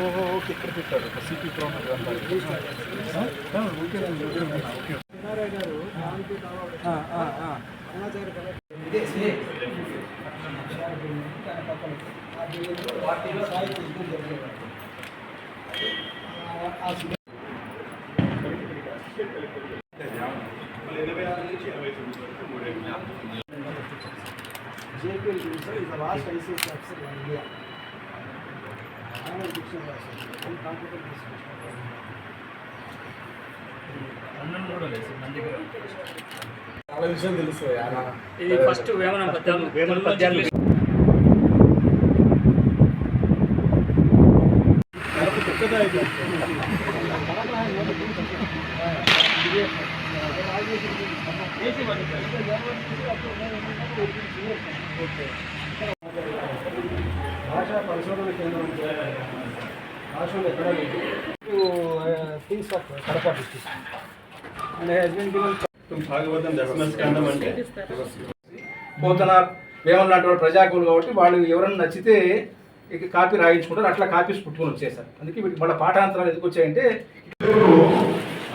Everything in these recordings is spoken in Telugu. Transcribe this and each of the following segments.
ఓహో ఓకే ఇక్కడ పెట్టారు ఒక CP Brown JPL Divisor is the last ICS officer in India. I am a dictionary చాలా విషయం తెలుసు ఇది ఫస్ట్ వేమన పద్యాలు వేమన పద్యాలు భాషా పరిశోధన కేంద్రం రాష్ట్రంలో ఎక్కడ లేదు కడప అండ్ భాగవతం అంటే. వాడు ప్రజాకులు కాబట్టి వాళ్ళు ఎవరైనా నచ్చితే ఇక కాపీ రాయించుకుంటారు. అట్లా కాపీస్ పుట్టుకొని వచ్చేసారు అందుకే వీటికి మళ్ళీ పాఠాంతరాలు ఎందుకు వచ్చాయంటే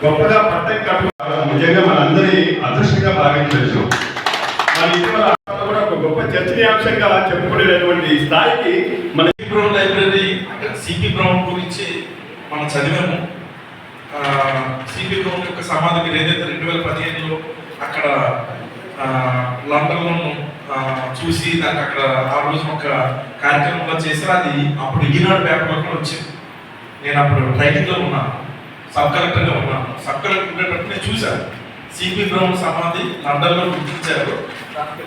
గొప్పగా పట్టం కట్టు నిజంగా మనందరి అదృష్టంగా భావించవచ్చు. మన ఇటీవల కూడా ఒక గొప్ప చర్చనీయాంశంగా చెప్పుకునేటటువంటి స్థాయికి మన CP Brown library CP Brown గురించి మనం చదివాము. సిపి బ్రౌన్ యొక్క సమాధి మీరు ఏదైతే రెండు వేల పదిహేనులో అక్కడ లండన్లో చూసి దానికి అక్కడ ఆ రోజు ఒక కార్యక్రమంలో చేశారు. అది అప్పుడు ఈనాడు పేపర్లో కూడా వచ్చింది. నేను అప్పుడు ట్రైనింగ్లో ఉన్నాను. సబ్ కలెక్టర్గా ఉన్నాను. సబ్ కలెక్టర్ ఉండేటప్పుడు నేను చూశాను. సిపి బ్రౌన్ సమాధి లండన్లో గుర్తించారు.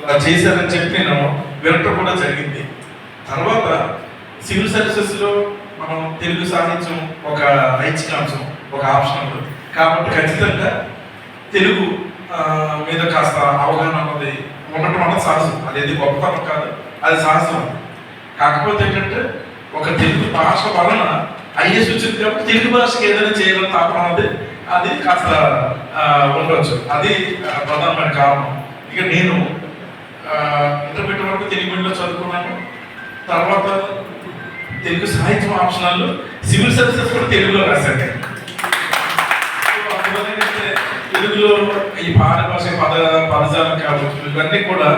అలా చేశారని చెప్పి నేను వినటం కూడా జరిగింది. తర్వాత సివిల్ సర్వీసెస్లో మనం తెలుగు సాహిత్యం ఒక ఐచ్ఛికాంశం ఒక ఆప్షన్ కాబట్టి ఖచ్చితంగా తెలుగు మీద కాస్త అవగాహన అన్నది ఉండటం అన్నది సహజం. అదేది గొప్పతనం కాదు అది సహజం. కాకపోతే ఏంటంటే ఒక తెలుగు భాష వలన ఐఎస్ వచ్చింది కాబట్టి తెలుగు భాషకి ఏదైనా చేయాలని తాపం అన్నది అది కాస్త ఉండవచ్చు అది ప్రధానమైన కారణం. ఇక నేను ఇంటర్మీడియట్ వరకు తెలుగు మీడియంలో చదువుకున్నాను. తర్వాత తెలుగు సాహిత్యం ఆప్షనల్లో సివిల్ సర్వీసెస్ కూడా తెలుగులో రాశాను తెలుగులో ఈ భారత భాష పద పదజాలం కావచ్చు ఇవన్నీ కూడా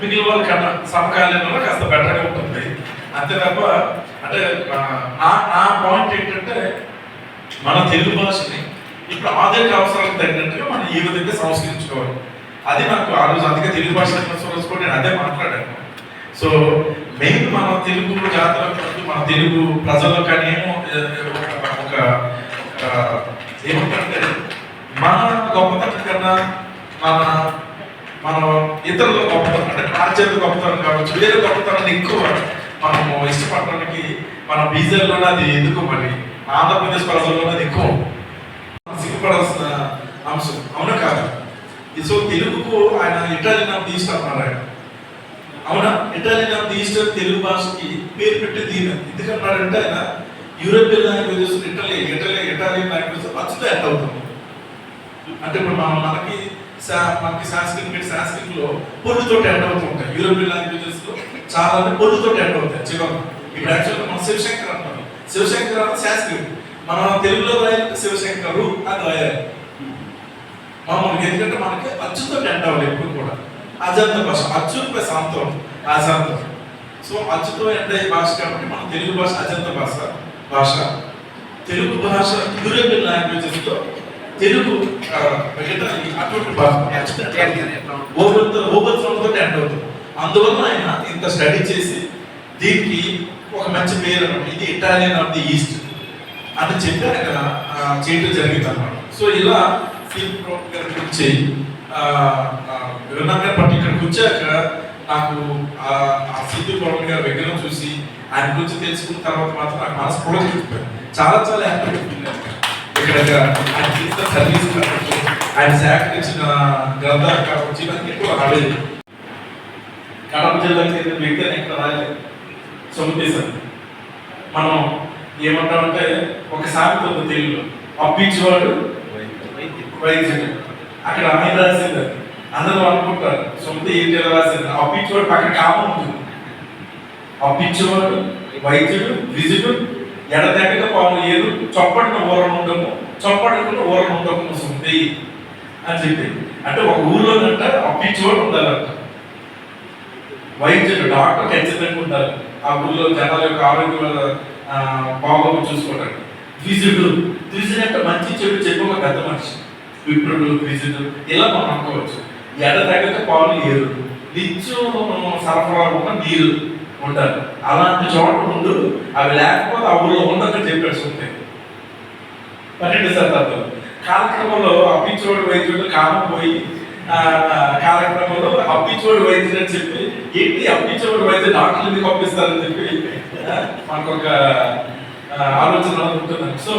మిగిలిన వాళ్ళ కన్నా సమకాలీనంలో కాస్త బెటర్గా ఉంటుంది. అంతే తప్ప అంటే నా నా పాయింట్ ఏంటంటే మన తెలుగు భాషని ఇప్పుడు ఆధునిక అవసరాలకు తగినట్టుగా మనం ఈ విధంగా సంస్కరించుకోవాలి. అది నాకు ఆ రోజు అందుకే తెలుగు భాష రోజు కూడా నేను అదే మాట్లాడాను. సో మెయిన్ మన తెలుగు జాతరకు మన తెలుగు ప్రజలకు కానీ ఏమో ఒక- ఒక ఏమంటే మన గొప్పతనం కన్నా మన మన ఇతరుల గొప్పతనం అంటే ఆచార్య గొప్పతనం కావచ్చు వేరే గొప్పతనాన్ని ఎక్కువ మనము ఇష్టపడటానికి మన బీజేలోనే అది ఎందుకు మరి? ఆంధ్రప్రదేశ్ ప్రజల్లోనే అది ఎక్కువ. సిగ్గుపడాల్సిన అంశం. అవును కాదు? సో తెలుగుకు ఆయన ఇటాలియన్ తీసుకున్నారు ఆయన అవునా? Italian of the East Telugu భాషకి పేరు పెట్టి దీని ఎందుకన్నాడంటే ఆయన European languages Italy Italy Italian languages అచ్చుతో end అవుతుంది. అంటే ఇప్పుడు మన మనకి సా- మనకి సాంస్క్రిట్ మీరు సాంస్క్రిట్లో పొల్లుతో ఎండ్ అవుతుంటాయి యూరోపియన్ లాంగ్వేజెస్లో చాలా పొల్లుతో ఎండ్ అవుతాయి. చివరి ఇప్పుడు యాక్చువల్గా మన శివశంకర్ అంటారు శివశంకర్ అంటే సాంస్క్రిట్. మనం తెలుగులో రాయాలంటే శివశంకరు అని రాయాలి. మామూలుగా. ఎందుకంటే మనకి అచ్చుతో ఎండ్ అవ్వాలి ఎప్పుడు కూడా. అజంత భాష అచ్చు ప్లస్ అంతం అజంతం. సో అచ్చుతో ఎండ్ అయ్యే భాష కాబట్టి మన తెలుగు భాష అజంత భాష భాష. తెలుగు భాష యూరోపియన్ లాంగ్వేజెస్లో తెలుగు అటువంటి భాష ఓపెన్తో ఓపెన్తో ఎండ్ అవుతుంది అందువల్ల ఆయన ఇంత స్టడీ చేసి దీనికి ఒక మంచి పేరు ఇది ఇటాలియన్ ఆఫ్ ది ఈస్ట్ అని చెప్పి ఆయన చేయడం జరిగింది అన్నమాట సో ఇలా ఫిల్మ్ విన్నాను కానీ బట్ ఇక్కడికి వచ్చాక నాకు ఆ సిద్ధు పవన్ గారి విగ్రహం చూసి ఆయన గురించి తెలుసుకున్న తర్వాత మాత్రం నాకు మనసు కూడా చాలా చాలా హ్యాపీ ఇక్కడ ఆయన చేసిన సర్వీస్ కావచ్చు ఆయన సేకరించిన గ్రంథాలు కావచ్చు ఇవన్నీ ఎక్కువ రాలేదు కడప జిల్లాకి చెందిన వ్యక్తి అని ఇక్కడ రాలేదు సొమ్ముదేశాన్ని మనం ఏమంటామంటే ఒక సామెత తెలుగులో. పంపించేవాడు వైద్యుడు. అక్కడ అమ్మే రాసింది. అందరూ అనుకుంటారు. సొంత ఏంటి ఎలా రాసింది పంపించేవాడు పక్కన కామం ఉంటుంది పంపించేవాడు వైద్యుడు విజుడు ఎడతెగక పాము ఏదు చొప్పడిన ఊరను ఉండము. చొప్పడిన ఊరను ఉండము సొంతి అని చెప్పి. అంటే ఒక ఊర్లోనంట అప్పించేవాడు ఉండాలంట. వైద్యుడు డాక్టర్ ఖచ్చితంగా ఉండాలి. ఆ ఊర్లో జనాల యొక్క ఆరోగ్యం ఆ, బాగోగులు చూసుకోవడానికి ద్విజుడు ద్విజుడు అంటే మంచి చెడు చెప్పు ఒక పెద్ద మనిషి. విప్రుడు ద్విజుడు ఇలా మనం అనుకోవచ్చు. ఎడ తగ్గితే పాలు ఏరు నిత్యం సరఫరా ఉన్న నీరు ఉంటారు. అలాంటి చోట ఉండు అవి లేకపోతే ఆ ఊళ్ళో ఉండదని చెప్పాడు సుంతే పన్నెండు శతాబ్దం. కార్యక్రమంలో అప్పించోడు వైద్యుడు కామం పోయి ఆ, కాలక్రమంలో అప్పించోడు వైద్యుడు అని చెప్పి ఏంటి అప్పించోడు వైద్యుడు డాక్టర్ ఎందుకు పంపిస్తారని చెప్పి మనకు ఒక ఆలోచన ఉంటుంది. సో